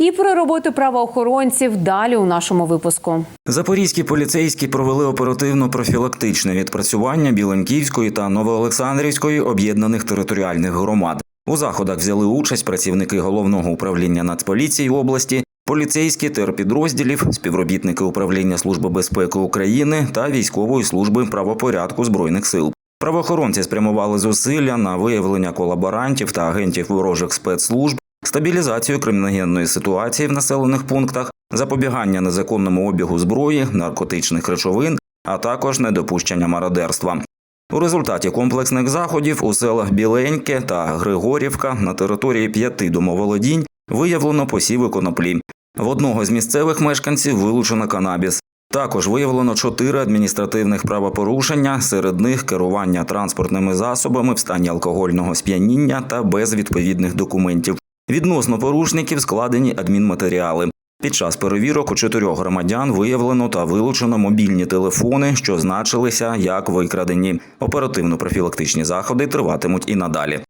І про роботу правоохоронців далі у нашому випуску. Запорізькі поліцейські провели оперативно-профілактичне відпрацювання Біленківської та Новоолександрівської об'єднаних територіальних громад. У заходах взяли участь працівники головного управління Нацполіції області, поліцейські терпідрозділів, співробітники управління Служби безпеки України та військової служби правопорядку збройних сил. Правоохоронці спрямували зусилля на виявлення колаборантів та агентів ворожих спецслужб, стабілізацію криміногенної ситуації в населених пунктах, запобігання незаконному обігу зброї, наркотичних речовин, а також недопущення мародерства. У результаті комплексних заходів у селах Біленьке та Григорівка на території п'яти домоволодінь виявлено посіви коноплі. В одного з місцевих мешканців вилучено канабіс. Також виявлено чотири адміністративних правопорушення, серед них керування транспортними засобами в стані алкогольного сп'яніння та без відповідних документів. Відносно порушників складені адмінматеріали. Під час перевірок у чотирьох громадян виявлено та вилучено мобільні телефони, що значилися як викрадені. Оперативно-профілактичні заходи триватимуть і надалі.